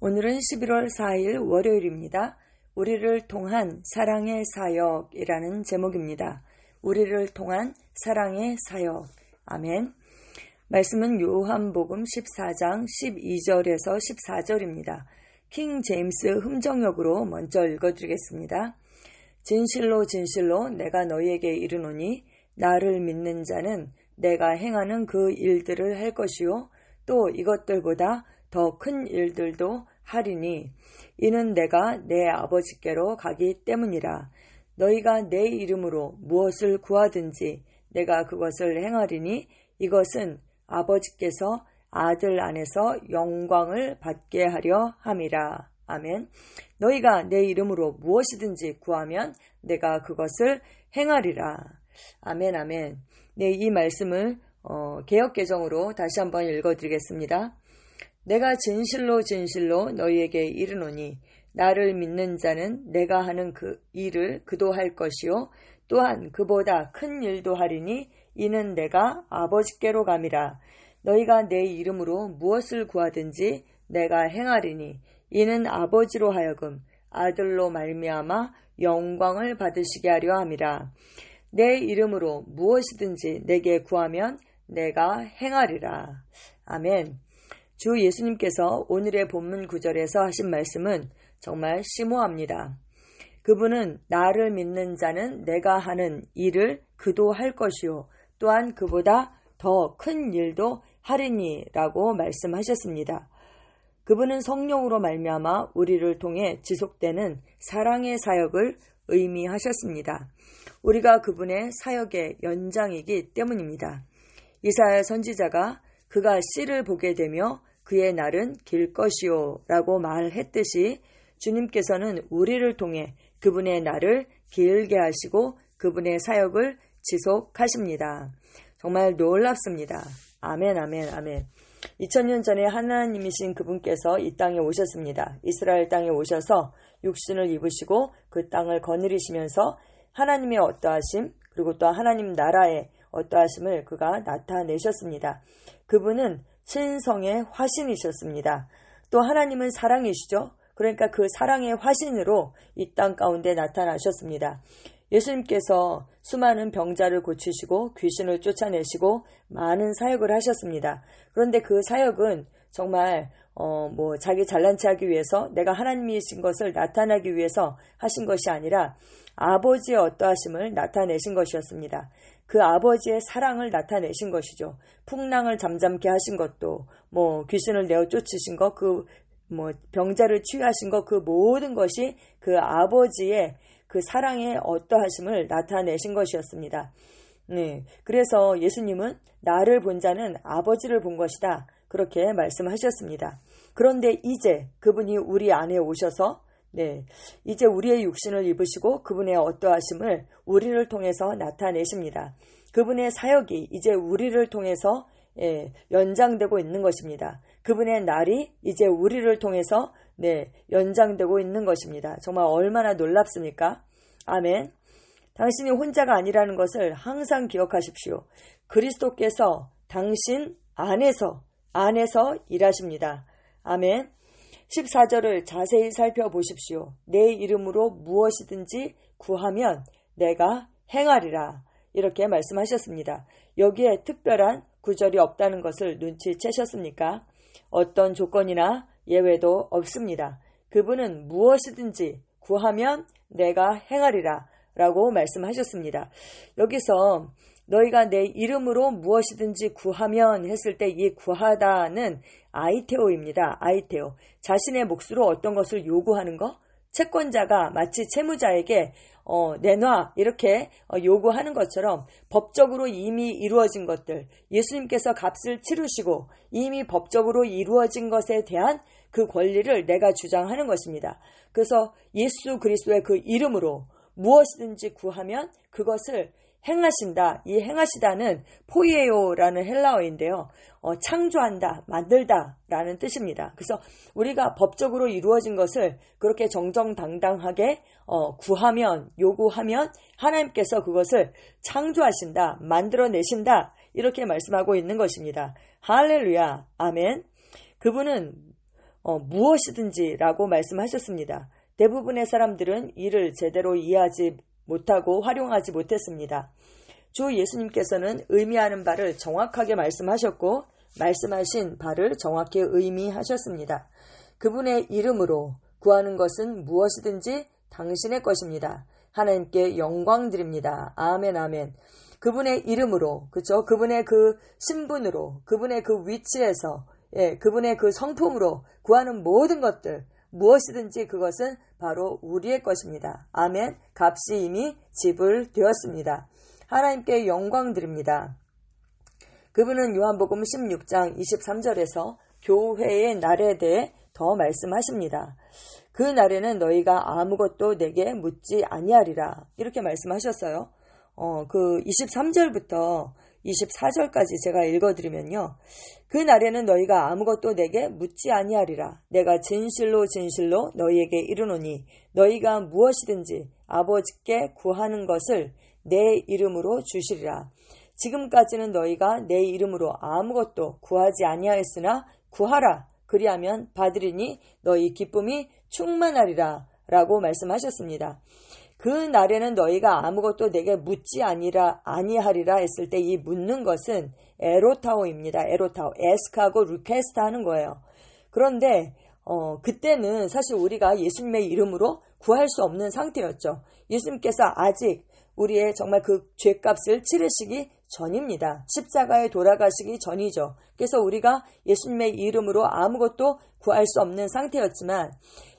오늘은 11월 4일 월요일입니다. 우리를 통한 사랑의 사역이라는 제목입니다. 우리를 통한 사랑의 사역. 아멘. 말씀은 요한복음 14장 12절에서 14절입니다. 킹 제임스 흠정역으로 먼저 읽어드리겠습니다. 진실로 진실로 내가 너희에게 이르노니 나를 믿는 자는 내가 행하는 그 일들을 할 것이요 또 이것들보다 더 큰 일들도 하리니 이는 내가 내 아버지께로 가기 때문이라 너희가 내 이름으로 무엇을 구하든지 내가 그것을 행하리니 이것은 아버지께서 아들 안에서 영광을 받게 하려 함이라. 아멘. 너희가 내 이름으로 무엇이든지 구하면 내가 그것을 행하리라. 아멘, 아멘. 네, 이 말씀을 어, 개혁개정으로 다시 한번 읽어드리겠습니다. 내가 진실로 진실로 너희에게 이르노니 나를 믿는 자는 내가 하는 그 일을 그도 할 것이요 또한 그보다 큰 일도 하리니 이는 내가 아버지께로 감이라. 너희가 내 이름으로 무엇을 구하든지 내가 행하리니 이는 아버지로 하여금 아들로 말미암아 영광을 받으시게 하려 함이라. 내 이름으로 무엇이든지 내게 구하면 내가 행하리라. 아멘. 주 예수님께서 오늘의 본문 구절에서 하신 말씀은 정말 심오합니다. 그분은 나를 믿는 자는 내가 하는 일을 그도 할 것이요. 또한 그보다 더 큰 일도 하리니 라고 말씀하셨습니다. 그분은 성령으로 말미암아 우리를 통해 지속되는 사랑의 사역을 의미하셨습니다. 우리가 그분의 사역의 연장이기 때문입니다. 이사야 선지자가 그가 씨를 보게 되며 그의 날은 길 것이요 라고 말했듯이 주님께서는 우리를 통해 그분의 날을 길게 하시고 그분의 사역을 지속하십니다. 정말 놀랍습니다. 아멘, 아멘, 아멘. 2000년 전에 하나님이신 그분께서 이 땅에 오셨습니다. 이스라엘 땅에 오셔서 육신을 입으시고 그 땅을 거느리시면서 하나님의 어떠하심, 그리고 또 하나님 나라의 어떠하심을 그가 나타내셨습니다. 그분은 신성의 화신이셨습니다. 또 하나님은 사랑이시죠. 그러니까 그 사랑의 화신으로 이 땅 가운데 나타나셨습니다. 예수님께서 수많은 병자를 고치시고 귀신을 쫓아내시고 많은 사역을 하셨습니다. 그런데 그 사역은 정말 어, 뭐, 자기 잘난 체 하기 위해서 내가 하나님이신 것을 나타나기 위해서 하신 것이 아니라 아버지의 어떠하심을 나타내신 것이었습니다. 그 아버지의 사랑을 나타내신 것이죠. 풍랑을 잠잠케 하신 것도, 뭐, 귀신을 내어 쫓으신 것, 그, 뭐, 병자를 치유하신 것, 그 모든 것이 그 아버지의 그 사랑의 어떠하심을 나타내신 것이었습니다. 네. 그래서 예수님은 나를 본 자는 아버지를 본 것이다. 그렇게 말씀하셨습니다. 그런데 이제 그분이 우리 안에 오셔서 네. 이제 우리의 육신을 입으시고 그분의 어떠하심을 우리를 통해서 나타내십니다. 그분의 사역이 이제 우리를 통해서 예, 연장되고 있는 것입니다. 그분의 날이 이제 우리를 통해서 네, 연장되고 있는 것입니다. 정말 얼마나 놀랍습니까? 아멘. 당신이 혼자가 아니라는 것을 항상 기억하십시오. 그리스도께서 당신 안에서 안에서 일하십니다. 아멘. 14절을 자세히 살펴보십시오. 내 이름으로 무엇이든지 구하면 내가 행하리라. 이렇게 말씀하셨습니다. 여기에 특별한 구절이 없다는 것을 눈치채셨습니까? 어떤 조건이나 예외도 없습니다. 그분은 무엇이든지 구하면 내가 행하리라 라고 말씀하셨습니다. 여기서 너희가 내 이름으로 무엇이든지 구하면 했을 때 이 구하다는 아이테오입니다. 아이테오. 자신의 몫으로 어떤 것을 요구하는 거? 채권자가 마치 채무자에게 어, 내놔 이렇게 어, 요구하는 것처럼 법적으로 이미 이루어진 것들 예수님께서 값을 치르시고 이미 법적으로 이루어진 것에 대한 그 권리를 내가 주장하는 것입니다. 그래서 예수 그리스도의 그 이름으로 무엇이든지 구하면 그것을 행하신다. 이 행하시다는 포이에요라는 헬라어인데요. 어, 창조한다, 만들다 라는 뜻입니다. 그래서 우리가 법적으로 이루어진 것을 그렇게 정정당당하게 어, 구하면, 요구하면 하나님께서 그것을 창조하신다, 만들어내신다 이렇게 말씀하고 있는 것입니다. 할렐루야, 아멘. 그분은 어, 무엇이든지 라고 말씀하셨습니다. 대부분의 사람들은 이를 제대로 이해하지 못하고 활용하지 못했습니다. 주 예수님께서는 의미하는 바를 정확하게 말씀하셨고 말씀하신 바를 정확히 의미하셨습니다. 그분의 이름으로 구하는 것은 무엇이든지 당신의 것입니다. 하나님께 영광 드립니다. 아멘, 아멘. 그분의 이름으로, 그죠? 그분의 그 신분으로, 그분의 그 위치에서, 예, 그분의 그 성품으로 구하는 모든 것들, 무엇이든지 그것은 바로 우리의 것입니다. 아멘. 값이 이미 지불되었습니다. 하나님께 영광 드립니다. 그분은 요한복음 16장 23절에서 교회의 날에 대해 더 말씀하십니다. 그 날에는 너희가 아무것도 내게 묻지 아니하리라. 이렇게 말씀하셨어요. 어, 그 23절부터 24절까지 제가 읽어드리면요. 그 날에는 너희가 아무것도 내게 묻지 아니하리라. 내가 진실로 진실로 너희에게 이르노니 너희가 무엇이든지 아버지께 구하는 것을 내 이름으로 주시리라. 지금까지는 너희가 내 이름으로 아무것도 구하지 아니하였으나 구하라. 그리하면 받으리니 너희 기쁨이 충만하리라. 라고 말씀하셨습니다. 그 날에는 너희가 아무것도 내게 묻지 아니라 아니하리라 했을 때 이 묻는 것은 에로타오입니다. 에로타오. 에스크하고 루케스타 하는 거예요. 그런데 어, 그때는 사실 우리가 예수님의 이름으로 구할 수 없는 상태였죠. 예수님께서 아직 우리의 정말 그 죄값을 치르시기 전입니다. 십자가에 돌아가시기 전이죠. 그래서 우리가 예수님의 이름으로 아무것도 구할 수 없는 상태였지만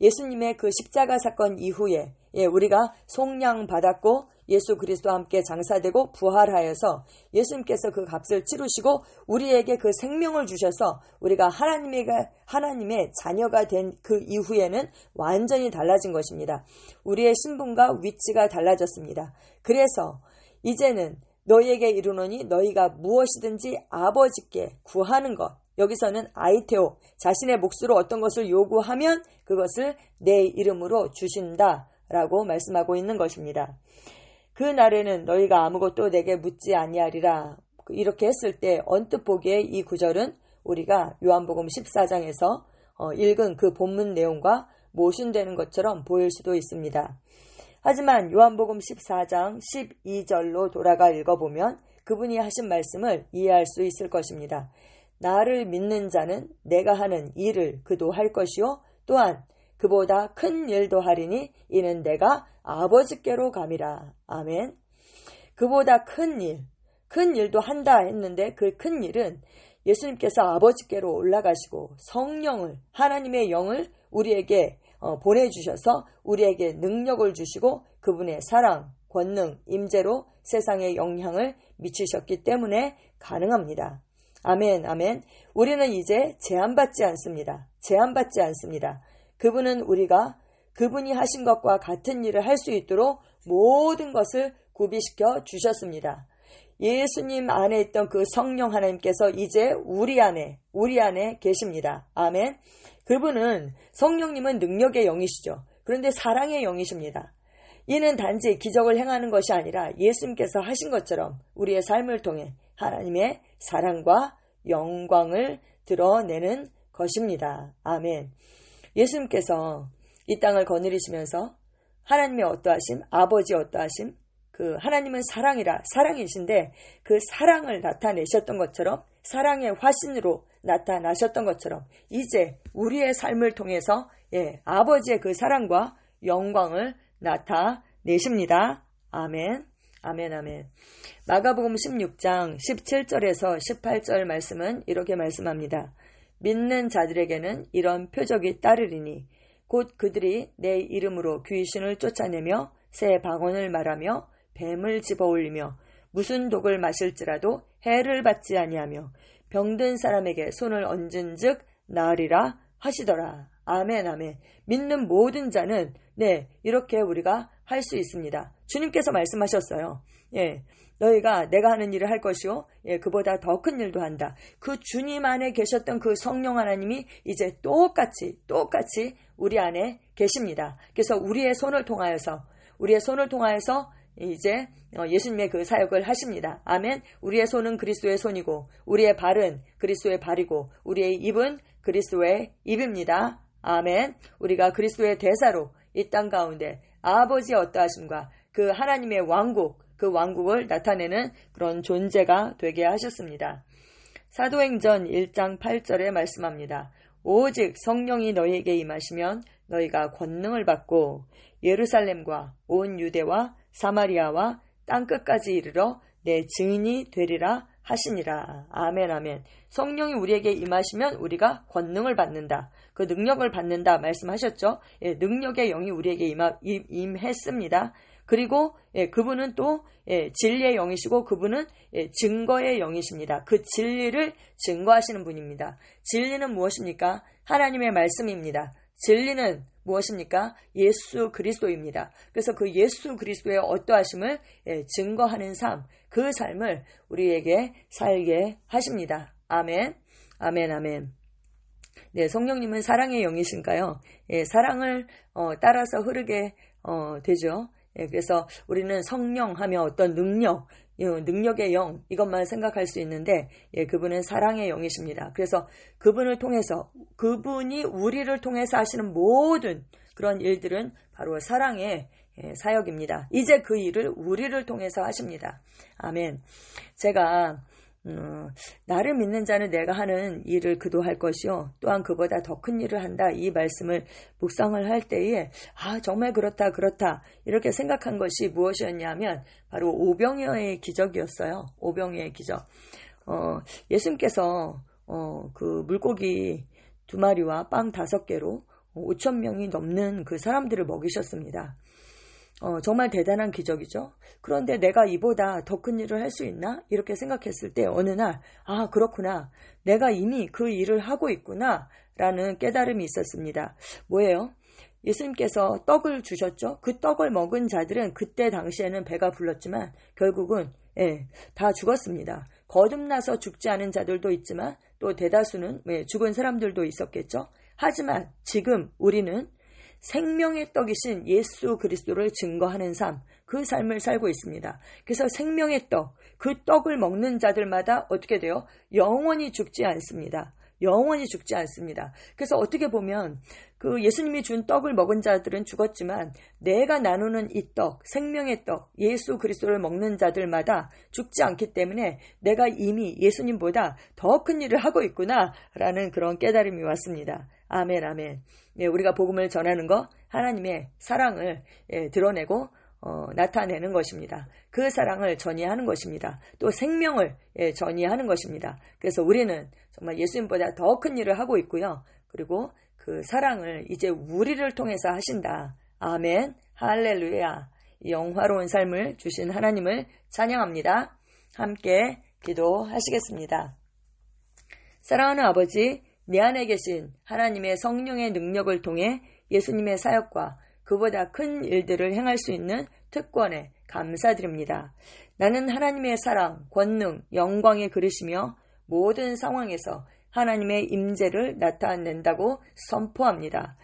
예수님의 그 십자가 사건 이후에 예, 우리가 속량 받았고 예수 그리스도와 함께 장사되고 부활하여서 예수님께서 그 값을 치르시고 우리에게 그 생명을 주셔서 우리가 하나님의 하나님의 자녀가 된 그 이후에는 완전히 달라진 것입니다. 우리의 신분과 위치가 달라졌습니다. 그래서 이제는 너희에게 이르노니 너희가 무엇이든지 아버지께 구하는 것 여기서는 아이테오 자신의 몫으로 어떤 것을 요구하면 그것을 내 이름으로 주신다. 라고 말씀하고 있는 것입니다. 그 날에는 너희가 아무것도 내게 묻지 아니하리라. 이렇게 했을 때 언뜻 보기에 이 구절은 우리가 요한복음 14장에서 어, 읽은 그 본문 내용과 모순되는 것처럼 보일 수도 있습니다. 하지만 요한복음 14장 12절로 돌아가 읽어보면 그분이 하신 말씀을 이해할 수 있을 것입니다. 나를 믿는 자는 내가 하는 일을 그도 할 것이요 또한 그보다 큰 일도 하리니 이는 내가 아버지께로 감이라. 아멘. 그보다 큰 일, 큰 일도 한다 했는데 그 큰 일은 예수님께서 아버지께로 올라가시고 성령을, 하나님의 영을 우리에게 어, 보내주셔서 우리에게 능력을 주시고 그분의 사랑, 권능, 임재로 세상에 영향을 미치셨기 때문에 가능합니다. 아멘, 아멘. 우리는 이제 제한받지 않습니다. 제한받지 않습니다. 그분은 우리가 그분이 하신 것과 같은 일을 할 수 있도록 모든 것을 구비시켜 주셨습니다. 예수님 안에 있던 그 성령 하나님께서 이제 우리 안에, 우리 안에 계십니다. 아멘. 그분은 성령님은 능력의 영이시죠. 그런데 사랑의 영이십니다. 이는 단지 기적을 행하는 것이 아니라 예수님께서 하신 것처럼 우리의 삶을 통해 하나님의 사랑과 영광을 드러내는 것입니다. 아멘. 예수님께서 이 땅을 거느리시면서 하나님의 어떠하심, 아버지 어떠하심, 그 하나님은 사랑이라 사랑이신데 그 사랑을 나타내셨던 것처럼 사랑의 화신으로 나타나셨던 것처럼 이제 우리의 삶을 통해서 예, 아버지의 그 사랑과 영광을 나타내십니다. 아멘. 아멘, 아멘. 마가복음 16장 17절에서 18절 말씀은 이렇게 말씀합니다. 믿는 자들에게는 이런 표적이 따르리니 곧 그들이 내 이름으로 귀신을 쫓아내며 새 방언을 말하며 뱀을 집어올리며 무슨 독을 마실지라도 해를 받지 아니하며 병든 사람에게 손을 얹은즉 나으리라 하시더라. 아멘 아멘. 믿는 모든 자는 네 이렇게 우리가 할 수 있습니다. 주님께서 말씀하셨어요. 예. 너희가 내가 하는 일을 할 것이요. 예, 그보다 더 큰 일도 한다. 그 주님 안에 계셨던 그 성령 하나님이 이제 똑같이, 똑같이 우리 안에 계십니다. 그래서 우리의 손을 통하여서, 우리의 손을 통하여서 이제 어, 예수님의 그 사역을 하십니다. 아멘. 우리의 손은 그리스도의 손이고, 우리의 발은 그리스도의 발이고, 우리의 입은 그리스도의 입입니다. 아멘. 우리가 그리스도의 대사로 이 땅 가운데 아버지의 어떠하심과 그 하나님의 왕국, 그 왕국을 나타내는 그런 존재가 되게 하셨습니다. 사도행전 1장 8절에 말씀합니다. 오직 성령이 너희에게 임하시면 너희가 권능을 받고 예루살렘과 온 유대와 사마리아와 땅끝까지 이르러 내 증인이 되리라 하시니라. 아멘, 아멘. 성령이 우리에게 임하시면 우리가 권능을 받는다. 그 능력을 받는다 말씀하셨죠? 예, 능력의 영이 우리에게 임하, 임, 했습니다 그리고 예, 그분은 또 예, 진리의 영이시고 그분은 예, 증거의 영이십니다. 그 진리를 증거하시는 분입니다. 진리는 무엇입니까? 하나님의 말씀입니다. 진리는 무엇입니까? 예수 그리스도입니다. 그래서 그 예수 그리스도의 어떠하심을 예, 증거하는 삶, 그 삶을 우리에게 살게 하십니다. 아멘, 아멘, 아멘. 네, 성령님은 사랑의 영이신가요? 예, 사랑을 어, 따라서 흐르게 어, 되죠. 예, 그래서 우리는 성령 하며 어떤 능력, 능력의 영 이것만 생각할 수 있는데 예, 그분은 사랑의 영이십니다. 그래서 그분을 통해서 그분이 우리를 통해서 하시는 모든 그런 일들은 바로 사랑의 예, 사역입니다. 이제 그 일을 우리를 통해서 하십니다. 아멘. 제가 음, 나를 믿는 자는 내가 하는 일을 그도 할 것이요. 또한 그보다 더 큰 일을 한다. 이 말씀을 묵상을 할 때에, 아, 정말 그렇다, 그렇다. 이렇게 생각한 것이 무엇이었냐면, 바로 오병이어의 기적이었어요. 오병이어의 기적. 어, 예수님께서, 어, 그 물고기 두 마리와 빵 다섯 개로 5천 명이 넘는 그 사람들을 먹이셨습니다. 어, 정말 대단한 기적이죠. 그런데 내가 이보다 더 큰 일을 할 수 있나? 이렇게 생각했을 때 어느 날, 아, 그렇구나. 내가 이미 그 일을 하고 있구나. 라는 깨달음이 있었습니다. 뭐예요? 예수님께서 떡을 주셨죠? 그 떡을 먹은 자들은 그때 당시에는 배가 불렀지만 결국은 예, 다 죽었습니다. 거듭나서 죽지 않은 자들도 있지만 또 대다수는 예, 죽은 사람들도 있었겠죠? 하지만 지금 우리는 생명의 떡이신 예수 그리스도를 증거하는 삶, 그 삶을 살고 있습니다. 그래서 생명의 떡, 그 떡을 먹는 자들마다 어떻게 돼요? 영원히 죽지 않습니다. 영원히 죽지 않습니다. 그래서 어떻게 보면 그 예수님이 준 떡을 먹은 자들은 죽었지만 내가 나누는 이 떡, 생명의 떡, 예수 그리스도를 먹는 자들마다 죽지 않기 때문에 내가 이미 예수님보다 더 큰 일을 하고 있구나라는 그런 깨달음이 왔습니다. 아멘, 아멘. 예, 우리가 복음을 전하는 거 하나님의 사랑을 예, 드러내고 어, 나타내는 것입니다. 그 사랑을 전이하는 것입니다. 또 생명을 예, 전이하는 것입니다. 그래서 우리는 정말 예수님보다 더 큰 일을 하고 있고요. 그리고 그 사랑을 이제 우리를 통해서 하신다. 아멘. 할렐루야. 영화로운 삶을 주신 하나님을 찬양합니다. 함께 기도하시겠습니다. 사랑하는 아버지, 내 안에 계신 하나님의 성령의 능력을 통해 예수님의 사역과 그보다 큰 일들을 행할 수 있는 특권에 감사드립니다. 나는 하나님의 사랑, 권능, 영광의 그릇이며 모든 상황에서 하나님의 임재를 나타낸다고 선포합니다.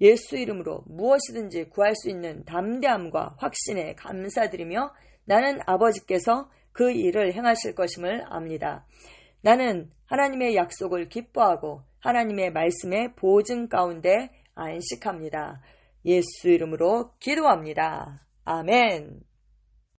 예수 이름으로 무엇이든지 구할 수 있는 담대함과 확신에 감사드리며 나는 아버지께서 그 일을 행하실 것임을 압니다. 나는 하나님의 약속을 기뻐하고 하나님의 말씀의 보증 가운데 안식합니다. 예수 이름으로 기도합니다. 아멘.